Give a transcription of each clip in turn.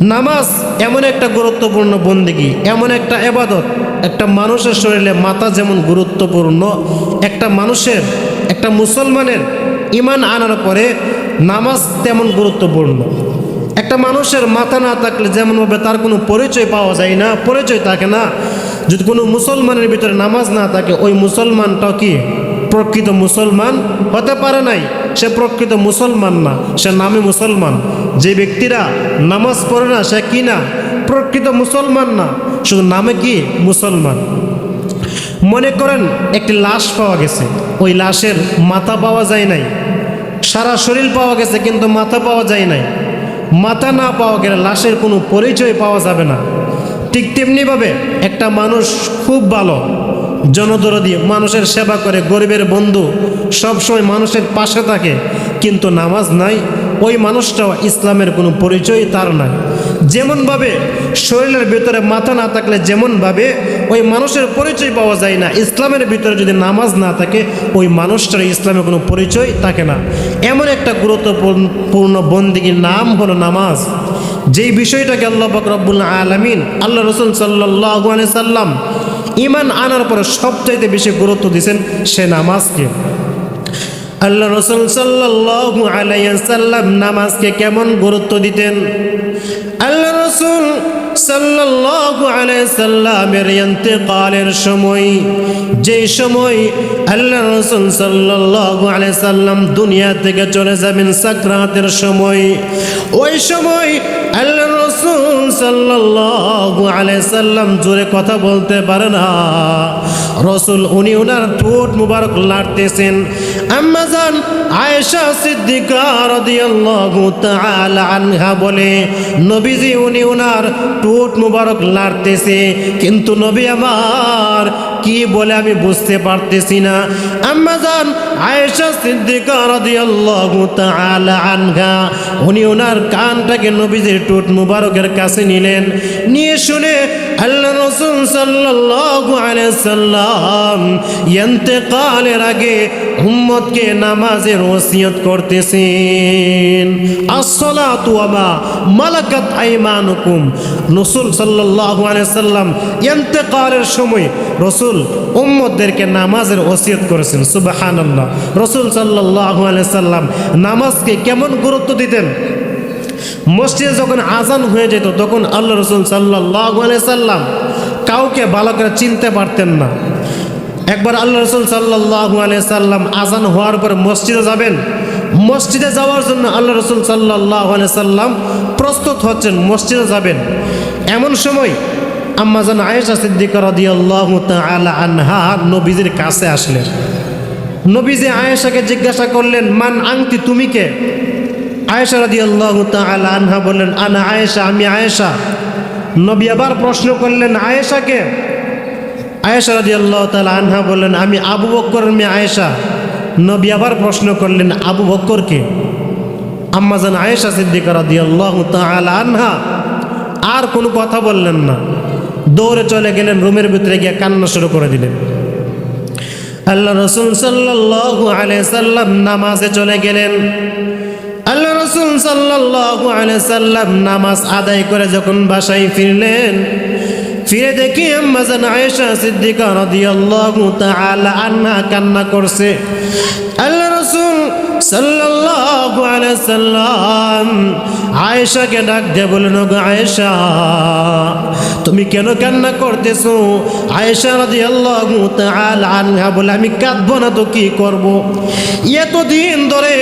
নামাজ এমন একটা গুরুত্বপূর্ণ বন্দিগি, এমন একটা এবাদত। একটা মানুষের শরীরে মাথা যেমন গুরুত্বপূর্ণ, একটা মানুষের, একটা মুসলমানের ইমান আনার পরে নামাজ তেমন গুরুত্বপূর্ণ। একটা মানুষের মাথা না থাকলে যেমনভাবে তার কোনো পরিচয় পাওয়া যায় না, পরিচয় থাকে না। যদি কোনো মুসলমানের ভিতরে নামাজ না থাকে, ওই মুসলমানটাও কি? প্রকৃত মুসলমান হতে পারে নাই। সে প্রকৃত মুসলমান না, সে নামে মুসলমান। যে ব্যক্তিরা নামাজ পড়ে না, সে কি না? প্রকৃত মুসলমান না, শুধু নামে কি? মুসলমান। মনে করেন একটি লাশ পাওয়া গেছে, ওই লাশের মাথা পাওয়া যায় নাই। সারা শরীর পাওয়া গেছে, কিন্তু মাথা পাওয়া যায় নাই। মাথা না পাওয়া গেলে লাশের কোনো পরিচয় পাওয়া যাবে না। ঠিক তেমনিভাবে একটা মানুষ খুব ভালো জনদরদি, মানুষের সেবা করে, গরিবের বন্ধু, সবসময় মানুষের পাশে থাকে। কিন্তু নামাজ নাই, ওই মানুষটাও ইসলামের কোনো পরিচয় তার নাই। যেমনভাবে শরীরের ভিতরে মাথা না থাকলে যেমনভাবে ওই মানুষের পরিচয় পাওয়া যায় না, ইসলামের ভিতরে যদি নামাজ না থাকে, ওই মানুষটার ইসলামের কোনো পরিচয় থাকে না। এমন একটা গুরুত্বপূর্ণ বন্দিগির নাম হলো নামাজ। যেই বিষয়টাকে আল্লাহ বকরবুল্লা আলমিন, আল্লাহ রসুল সাল্লাহ সাল্লাম ইমান আনার পরে সবচাইতে বেশি গুরুত্ব দিয়েছেন সে নামাজকে আল্লাহ রসুল সাল্লাল্লাহু আলাইসাল্লাম নামাজকে কেমন গুরুত্ব দিতেন? আল্লাহ রসুল সাল্লাল্লাহু আলাইসাল্লামের ইন্তেকালের সময়, যেই সময় আল্লাহ রসুল সাল্লাল্লাহু আলাইসাল্লাম দুনিয়া থেকে চলে যাবেন সাকরাতের সময়, ওই সময় আল্লাহ রসুল আলাইসাল্লাম জোরে কথা বলতে পারে না। রসুল উনি ওনার ঠোঁট মুবারক লাড়তেছেন। আম্মাজান আয়েশা সিদ্দিকা রাদিয়াল্লাহু তাআলা আনহা বলে, নবীজি উনি ওনার ঠোঁট মুবারক লাড়তেছে, কিন্তু নবী আমার কি বলে আমি বুঝতে পারতেছি না। আম্মাজান আয়েশা সিদ্দিকা রাদিয়াল্লাহু তাআলা আনহা, উনি ওনার কানটাকে নবীজির ঠোঁট মুবারকের কাছে নিলেন। নিয়ে শুনে আল্লাহ রসুল সাল্লাল্লাহু আলাইহি সাল্লাম ইন্তেকালের আগে উম্মতকে নামাজের ওসিয়ত করতেছেন। আসসালাতু ওয়া মালাকাত আইমানুকুম। রাসূল সাল্লাল্লাহু আলাইহি সাল্লাম ইন্তেকালের সময় রাসূল উম্মতদেরকে নামাজের ওসিয়ত করেছেন, সুবহানাল্লাহ। রাসূল আলাইহি সাল্লাম নামাজকে কেমন গুরুত্ব দিতেন? মসজিদে যখন আজান হয়ে যেত, তখন আল্লাহ রসুল সাল্লাহ সাল্লাম কাউকে ভালো করে চিনতে পারতেন না। একবার আল্লাহ রসুল সাল্লাহ সাল্লাম আজান হওয়ার পর মসজিদে যাবেন। মসজিদে যাওয়ার জন্য আল্লাহ রসুল সাল্লাহ সাল্লাম প্রস্তুত হচ্ছেন, মসজিদে যাবেন। এমন সময় আম্মাজান আয়েশা সিদ্দিকা রাদিয়াল্লাহু তাআলা আনহা নবীজির কাছে আসলেন। নবীজি আয়েশাকে জিজ্ঞাসা করলেন, মান আংটি, তুমি কে? আয়েশা রাদি আল্লাহ আনহা বললেন, আনা আয়েশা, আমি আয়েশা। নবী আবার প্রশ্ন করলেন আয়েশাকে আয়েশা রাদি আল্লাহ তালা আনহা বললেন, আমি আবু বক্কর মেয়ে আয়েশা। নবী আবার প্রশ্ন করলেন, আবু বক্করকে আম্মাজান আয়েশা সিদ্দিকা রাদি আল্লাহ আনহা আর কোনো কথা বললেন না। দৌড়ে চলে গেলেন, রুমের ভিতরে গিয়ে কান্না শুরু করে দিলেন। আল্লাহ রসুল সাল্লাহ আলাই সাল্লাম নামাজে চলে গেলেন। আল্লাহ রসুল সাল্লাহ সাল্লাম নামাজ আদায় করে যখন বাসায় ফিরলেন, ফিরে দেখি আম্মাজান আয়েশা সিদ্দিকা রাদিয়াল্লাহু তাআলা আন্না কান্না করছে। আল্লাহ সাল্লাল্লাহু আলাইহি সাল্লাম। আয়েশাকে ডাক দিয়ে বলেন গো আয়েশা, তুমি কেন কান্না করতেছো? আয়েশা রাদিয়াল্লাহু তাআলা আনহা বলে, আমি কাঁদবো না তো কি করব? এতদিন ধরে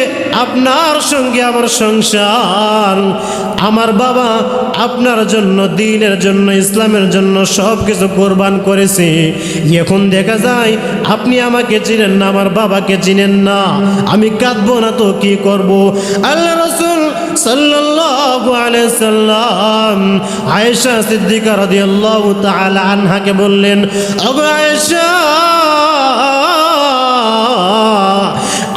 আপনার সঙ্গে আমার সংসার, আমার বাবা আপনার জন্য, দিনের জন্য, ইসলামের জন্য সব কিছু কোরবান করেছে। এখন দেখা যায়, আপনি আমাকে চিনেন না, আমার বাবাকে চিনেন না। আমি কাঁদবো না তো কি করব? আল্লাহ রসুল সাল্লাল্লাহু সাল্লাম আয়েশা সিদ্দিকা রাদিয়াল্লাহু আনহাকে বললেন, আবু আয়েশা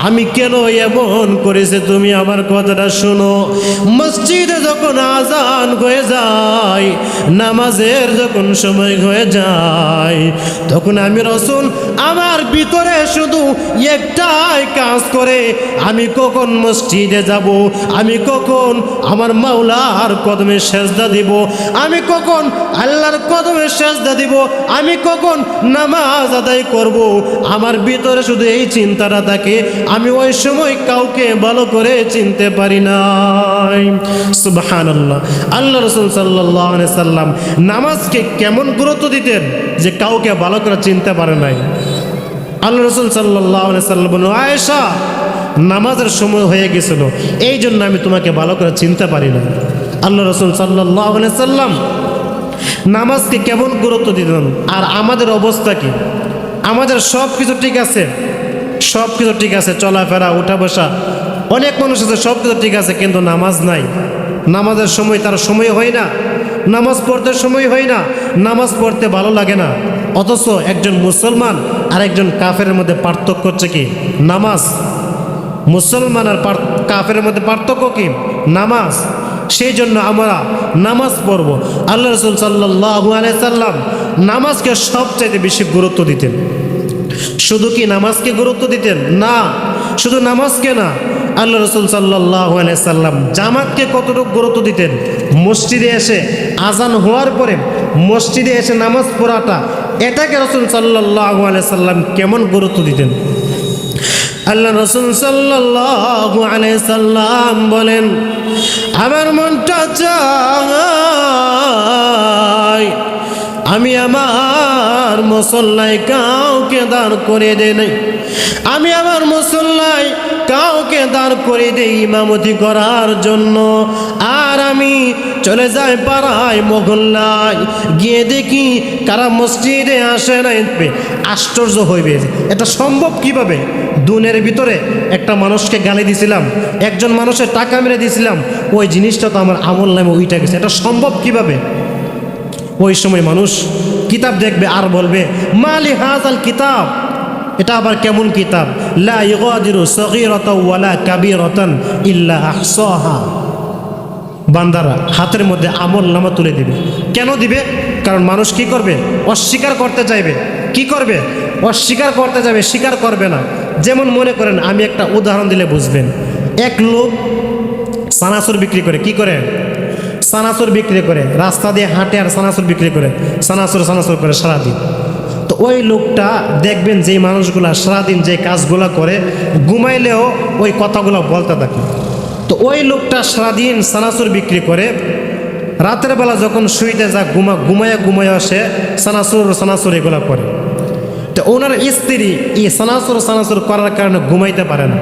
আমি কেন এমন করেছে তুমি আমার কথাটা শোনো? মসজিদে যখন আজান হয়ে যায়, নামাজের যখন সময় হয়ে যায়, তখন আমি রসুন আমার ভিতরে শুধু একটাই কাজ করে, আমি কখন মসজিদে যাব? আমি কখন আমার মাওলার কদমে সেজদা দিব? আমি কখন আল্লাহর কদমে সেজদা দিব? আমি কখন নামাজ আদায় করব? আমার ভিতরে শুধু এই চিন্তাটা থাকে আমি ওই সময় কাউকে ভালো করে চিনতে পারি নাই। সুবহান আল্লাহ আল্লাহ রসুল সাল্লাহ সাল্লাম নামাজকে কেমন গুরুত্ব দিতেন যে কাউকে ভালো করে চিনতে পারে নাই? আল্লাহ রসুল সাল্লাহ সাল্লাম আয়েশা, নামাজের সময় হয়ে গেছিল এই জন্য আমি তোমাকে ভালো করে চিনতে পারি না আল্লাহ রসুল সাল্লাহ সাল্লাম নামাজকে কেমন গুরুত্ব দিতেন? আর আমাদের অবস্থা কি? আমাদের সব কিছু ঠিক আছে? সব কিছু ঠিক আছে, চলাফেরা উঠা বসা অনেক মানুষ আছে সব কিছু ঠিক আছে, কিন্তু নামাজ নাই। নামাজের সময় তার সময় হয় না। নামাজ পড়তে সময় হয় না। নামাজ পড়তে ভালো লাগে না। অথচ একজন মুসলমান আর একজন কাফের মধ্যে পার্থক্য হচ্ছে কি? নামাজ। মুসলমান আর কাফের মধ্যে পার্থক্য কি? নামাজ। সেই জন্য আমরা নামাজ পড়ব। আল্লাহ রসুল সাল্লাহ সাল্লাম নামাজকে সবচাইতে বেশি গুরুত্ব দিতেন। শুধু কি নামাজকে গুরুত্ব দিতেন? না, শুধু নামাজকে না। আল্লাহ রসুল সাল্লাহ সাল্লাম জামাতকে কতটুকু গুরুত্ব দিতেন? মসজিদে এসে আজান হওয়ার পরে মসজিদে এসে নামাজ পড়াটা, এটাকে রসুল সাল্লাহ সাল্লাম কেমন গুরুত্ব দিতেন? আল্লাহ রসুল সাল্লাল্লাহু আলাইহি সাল্লাম বলেন, আমার মনটা চায় আমি আমার মুসল্লায় কাউকে দাঁড় করে দে নাই। আমি আমার মুসল্লায় কাউকে দাঁড় করে দেই ইমামতি করার জন্য। আর আমি চলে যাই পাড়ায় মহল্লায়। গিয়ে দেখি কারা মসজিদে আসে নাই। আশ্চর্য হইবে। এটা সম্ভব কীভাবে? দুনের ভিতরে একটা মানুষকে গালি দিছিলাম, একজন মানুষের টাকা মেরে দিয়েছিলাম ওই জিনিসটা তো আমার আমল নামে ওইটা গেছে। এটা সম্ভব কীভাবে? ওই সময় মানুষ কিতাব দেখবে আর বলবে, মালি হাজাল কিতাব? এটা আবার কেমন কিতাব? লা ইগাদিরু সগীরাতাও ওয়ালা কাবীরাতান ইল্লা বান্দারা হাতের মধ্যে আমল নামা তুলে দিবে। কেন দিবে? কারণ মানুষ কি করবে? অস্বীকার করতে চাইবে। কি করবে? অস্বীকার করতে যাবে স্বীকার করবে না। যেমন মনে করেন, আমি একটা উদাহরণ দিলে বুঝবেন। এক লোক সানাসুর বিক্রি করে, কি করে? সানাসুর বিক্রি করে, রাস্তা দিয়ে হাঁটে আর সানাসুর বিক্রি করে, সানাসুর সানাসুর করে সারাদিন। তো ওই লোকটা দেখবেন যেই মানুষগুলা সারাদিন যে কাজগুলো করে, ঘুমাইলেও ওই কথাগুলো বলতে থাকে। তো ওই লোকটা সারাদিন সানাসুর বিক্রি করে, রাতের বেলা যখন শুইতে যা ঘুমা, ঘুমাইয়া ঘুমাইয়া সে সানাসুর সানাসুর এগুলো করে। তো ওনার স্ত্রী এই সানাসুর সানাসুর করার কারণে ঘুমাইতে পারে না।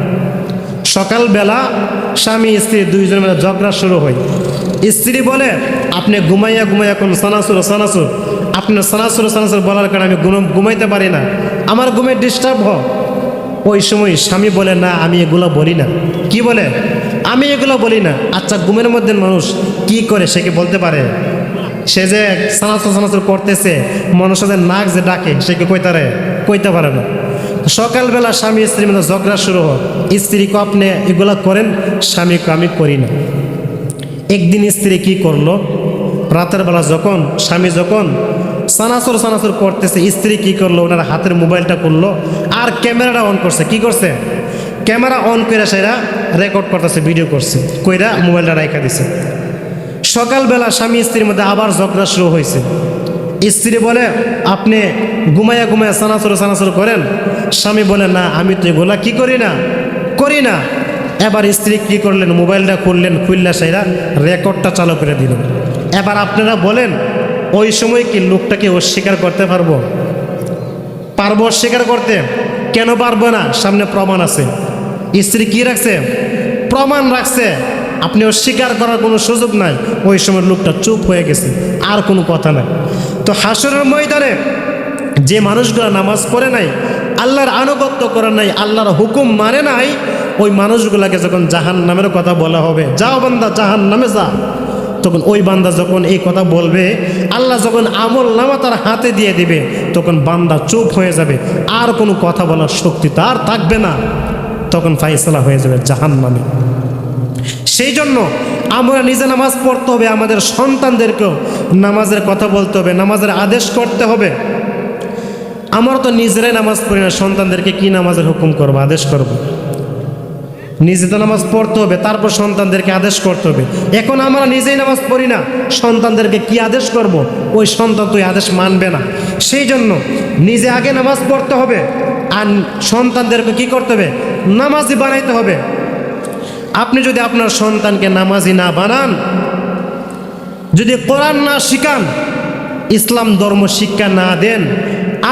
সকালবেলা স্বামী, স্ত্রী দুইজনের মধ্যে ঝগড়া শুরু হয়। স্ত্রী বলে, আপনি ঘুমাইয়া ঘুমাইয়া কোন সানাসুর সানাসুর। আপনার সানাসুর সানাসুর বলার কারণে আমি ঘুম- ঘুমাইতে পারি না। আমার ঘুমে ডিস্টার্ব হ ওই সময় স্বামী বলে, না, আমি এগুলো বলি না। কি বলে? আমি এগুলো বলি না। আচ্ছা ঘুমের মধ্যে মানুষ কি করে সে কি বলতে পারে? সে যে সানাসুর সানাসুর করতেছে মানুষের যে নাক যে ডাকে, সে কি কইতে পারে? কইতে পারে না। সকালবেলা স্বামী স্ত্রীর মধ্যে ঝগড়া শুরু হয়। স্ত্রীকে আপনি এগুলা করেন? স্বামীকে আমি করি না। একদিন স্ত্রী কি করল? রাতের বেলা যখন, স্বামী যখন সানাসর সানাসর করতেছে, স্ত্রী কি করল? ওনার হাতের মোবাইলটা করল আর ক্যামেরাটা অন করছে। কি করছে? ক্যামেরা অন করে সেরা রেকর্ড করতেছে ভিডিও করছে। কইরা মোবাইলটা রাইখা দিছে। সকালবেলা স্বামী স্ত্রীর মধ্যে আবার ঝগড়া শুরু হয়েছে স্ত্রী বলে, আপনি ঘুমাইয়া ঘুমাইয়া সানাসুর সানাসুর করেন? স্বামী বলে, না, আমি তো এগুলা কি করি না? করি না। এবার স্ত্রী কি করলেন? মোবাইলটা খুললেন, খুললা সেরা রেকর্ডটা চালু করে দিল। এবার আপনারা বলেন, ওই সময় কি লোকটাকে অস্বীকার করতে পারব? পারব অস্বীকার করতে? কেন পারব না? সামনে প্রমাণ আছে। স্ত্রী কি রাখছে? প্রমাণ রাখছে। আপনি অস্বীকার করার কোনো সুযোগ নাই। ওই সময় লোকটা চুপ হয়ে গেছে, আর কোনো কথা নাই। তো হাসরের ময়দানে যে মানুষগুলো নামাজ পড়ে নাই, আল্লাহর আনুগত্য করে নাই, আল্লাহর হুকুম মানে নাই ওই মানুষগুলাকে যখন জাহান নামের কথা বলা হবে, যাও বান্দা জাহান নামে যা। তখন ওই বান্দা যখন এই কথা বলবে, আল্লাহ যখন আমল নামা তার হাতে দিয়ে দিবে, তখন বান্দা চুপ হয়ে যাবে। আর কোনো কথা বলার শক্তি তার থাকবে না। তখন ফাইসলা হয়ে যাবে জাহান নামে সেই জন্য আমরা নিজে নামাজ পড়তে হবে, আমাদের সন্তানদেরকেও নামাজের কথা বলতে হবে, নামাজের আদেশ করতে হবে। আমরা তো নিজেরাই নামাজ পড়ি না, সন্তানদেরকে কি নামাজের হুকুম করব, আদেশ করব। নিজে তো নামাজ পড়তে হবে, তারপর সন্তানদেরকে আদেশ করতে হবে। এখন আমরা নিজেই নামাজ পড়ি না, সন্তানদেরকে কি আদেশ করব। ওই সন্তান তুই আদেশ মানবে না। সেই জন্য নিজে আগে নামাজ পড়তে হবে, আর সন্তানদেরকে কি করতে হবে? নামাজি বানাইতে হবে। আপনি যদি আপনার সন্তানকে নামাজি না বানান, যদি কোরআন না শিখান, ইসলাম ধর্ম শিক্ষা না দেন,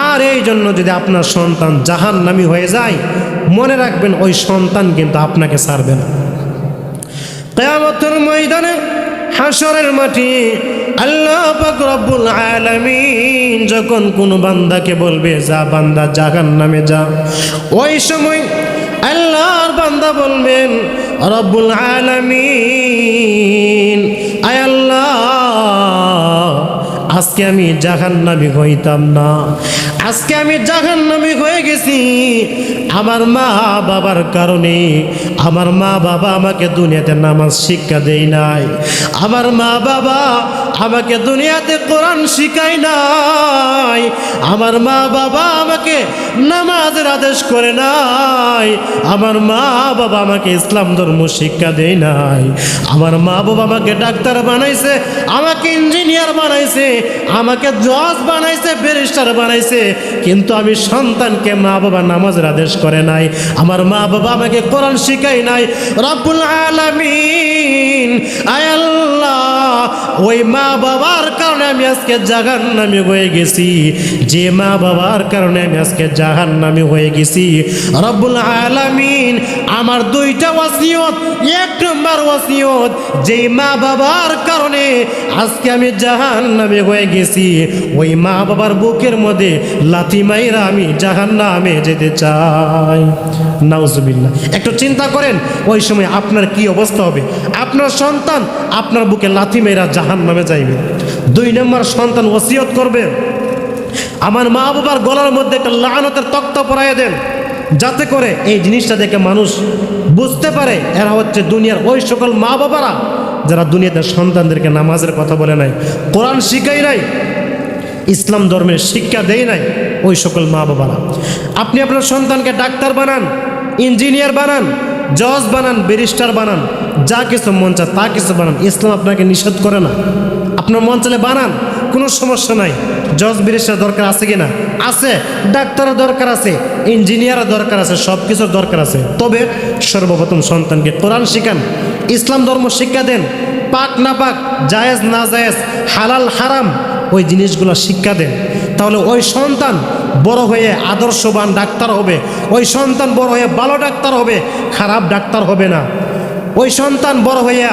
আর এই জন্য যদি আপনার সন্তান জাহান নামি হয়ে যায় মনে রাখবেন, ওই সন্তান কিন্তু আপনাকে ছাড়বে না। কেয়ামতের ময়দানে হাসরের মাটি আল্লাহ রব্বুল আলামিন যখন কোন বান্দাকে বলবে, যা বান্দা জাহান নামে যা। ওই সময় আল্লাহর বান্দা বলবেন, রব্বুল আলামিন, আয় আল্লাহ, আজকে আমি জাহান্নামি হইতাম না। আজকে আমি জাহান্নামি হয়ে গেছি। আমার মা বাবার কারণে আমার মা বাবা আমাকে দুনিয়াতে নামাজ শিক্ষা দেয় নাই। আমার মা বাবা আমাকে দুনিয়াতে কোরআন শিখায় নাই। আমার মা বাবা আমাকে নামাজের আদেশ করে নাই। আমার মা বাবা আমাকে ইসলাম ধর্ম শিক্ষা দেয় নাই। আমার মা বাবা আমাকে ডাক্তার বানাইছে, আমাকে ইঞ্জিনিয়ার বানাইছে, আমাকে জজ বানাইছে, ব্যারিস্টার বানাইছে কিন্তু আমি সন্তানকে মা বাবা নামাজের আদেশ করে নাই। আমার মা বাবা আমাকে কোরআন শিখাই নাই। রব্বুল আলামিন আল্লাহ, ওই মা বাবার কারণে আমি আজকে জাহান নামে হয়ে গেছি। যে মা বাবার কারণে আমি আজকে জাহান নামে হয়ে গেছি। রব্বুল আলামিন, আমার দুইটা ওয়াসিয়ত, এক নম্বর ওয়াসিয়ত যে মা বাবার কারণে আজকে আমি জাহান নামে হয়ে গেছি, ওই মা বাবার বুকের মধ্যে লাথি মাইরা আমি জাহান নামে যেতে চাই। নাউজুবিল্লাহ। একটু চিন্তা করেন, ওই সময় আপনার কি অবস্থা হবে? আপনার সন্তান আপনার বুকে লাথি মেয়েরা জাহান নামে যাইবে। দুই নম্বর সন্তান ওসিয়ত করবে। আমার মা বাবার গলার মধ্যে একটা লানতের তক্ত পরাইয়া দেন। যাতে করে এই জিনিসটা দেখে মানুষ বুঝতে পারে। এরা হচ্ছে দুনিয়ার ওই সকল মা বাবারা যারা দুনিয়াতে সন্তানদেরকে নামাজের কথা বলে নাই, কোরআন শিখাই নাই, ইসলাম ধর্মের শিক্ষা দেয় নাই ওই সকল মা বাবারা আপনি আপনার সন্তানকে ডাক্তার বানান, ইঞ্জিনিয়ার বানান, জজ বানান, ব্যারিস্টার বানান, যা কিছু মন চায় তা কিছু বানান, ইসলাম আপনাকে নিষেধ করে না। আপনার মন বানান কোনো সমস্যা নাই। জজ ব্যারিস্টার দরকার আছে কি না আছে। ডাক্তারের দরকার আছে, ইঞ্জিনিয়ারের দরকার আছে সব কিছুর দরকার আছে। তবে সর্বপ্রথম সন্তানকে কোরআন শিখান, ইসলাম ধর্ম শিক্ষা দেন। পাক না পাক, জায়েজ না জায়েজ, হালাল হারাম, ওই জিনিসগুলো শিক্ষা দেন। তাহলে ওই সন্তান বড় হয়ে আদর্শবান ডাক্তার হবে। ওই সন্তান বড় হয়ে ভালো ডাক্তার হবে, খারাপ ডাক্তার হবে না। ওই সন্তান বড় হইয়া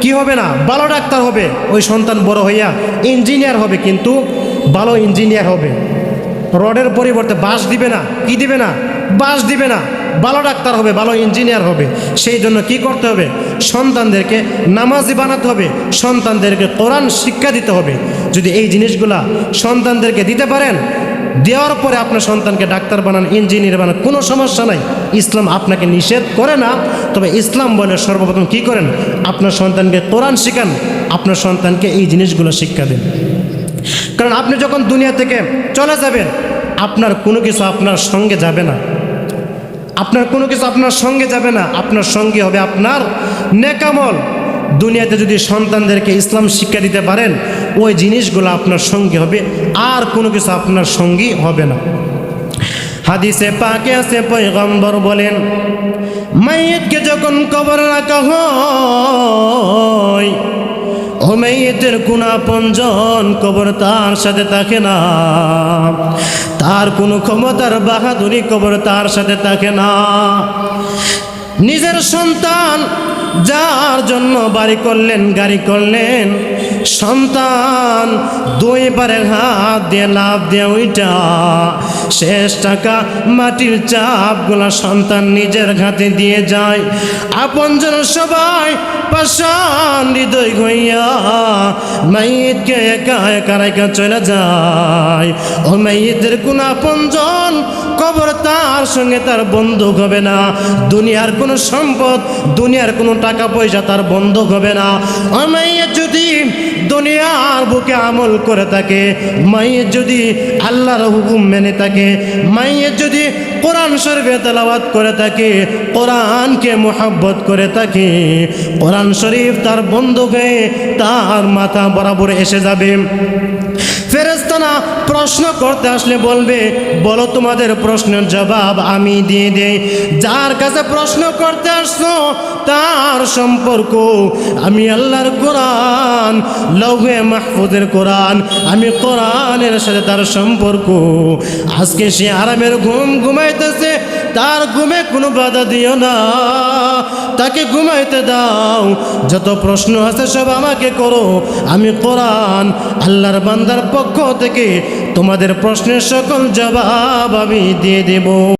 কি হবে না? ভালো ডাক্তার হবে। ওই সন্তান বড় হইয়া ইঞ্জিনিয়ার হবে, কিন্তু ভালো ইঞ্জিনিয়ার হবে। রডের পরিবর্তে বাস দিবে না। কি দিবে না? বাস দিবে না। ভালো ডাক্তার হবে, ভালো ইঞ্জিনিয়ার হবে। সেই জন্য কি করতে হবে? সন্তানদেরকে নামাজি বানাতে হবে। সন্তানদেরকে কোরআন শিক্ষা দিতে হবে। যদি এই জিনিসগুলা সন্তানদেরকে দিতে পারেন দেওয়ার পরে আপনার সন্তানকে ডাক্তার বানান, ইঞ্জিনিয়ার বানান, কোনো সমস্যা নাই। ইসলাম আপনাকে নিষেধ করে না, তবে ইসলাম বলে সর্বপ্রথম কি করেন? আপনার সন্তানকে কোরআন শিখান, আপনার সন্তানকে এই জিনিসগুলো শিক্ষা দেন। কারণ আপনি যখন দুনিয়া থেকে চলে যাবেন, আপনার কোনো কিছু আপনার সঙ্গে যাবে না। আপনার কোনো কিছু আপনার সঙ্গে যাবে না, আপনার সঙ্গে হবে আপনার নেকামল। দুনিয়াতে যদি সন্তানদেরকে ইসলাম শিক্ষা দিতে পারেন, ওই জিনিসগুলো আপনার সঙ্গী হবে, আর কোনো কিছু আপনার সঙ্গী হবে না। হাদিসে পাকে আছে, পয়গম্বর বলেন, মাইয়তকে যখন কবর রাখা হয়, ও মেয়েদের কোনা পঞ্জন কবর তার সাথে থাকে না। তার কোনো ক্ষমতার বাহাদুরি কবর তার সাথে থাকে না। নিজের সন্তান যার জন্য বাড়ি করলেন, গাড়ি করলেন, সন্তান দুই পারের হাত দিয়ে লাভ দিয়ে ওইটা, শেষ টাকা মাটির চাপগুলা সন্তান নিজের ঘাতে দিয়ে যায়। আপন আপনজন সবাই পাশান হৃদয় হইয়া মাইতকে একা একা রেখা চলে যায়। ও মাইতের কোন আপনজন কবর তার সঙ্গে তার বন্ধু হবে না। দুনিয়ার কোনো সম্পদ, দুনিয়ার কোনো টাকা পয়সা তার বন্ধ হবে না। মাইয়ের যদি দুনিয়ার বুকে আমল করে থাকে মাইয়ের যদি আল্লাহর হুকুম মেনে থাকে মাইয়ের যদি কোরআন শরীফে তেলাওয়াত করে থাকে, কোরআনকে মোহাব্বত করে থাকে। কোরআন শরীফ তার বন্ধুকে তার মাথা বরাবর এসে যাবে। ফেরেস্তানা প্রশ্ন করতে আসলে বলবে, বলো তোমাদের প্রশ্নের জবাব আমি দিয়ে দেই। যার কাছে প্রশ্ন করতে আসছো, তার সম্পর্ক। আমি আল্লাহর কোরআন, লৌহে মাহফুজের কোরআন, আমি কোরআনের সাথে তার সম্পর্ক। আজকে সে আরামের ঘুম ঘুমাইতেছে, তার ঘুমে কোনো বাধা দিও না। তাকে ঘুমাইতে দাও, যত প্রশ্ন আছে সব আমাকে করো। আমি কোরআন আল্লাহর বান্দার পক্ষ থেকে তোমাদের প্রশ্নের সকল জবাব আমি দিয়ে দেব।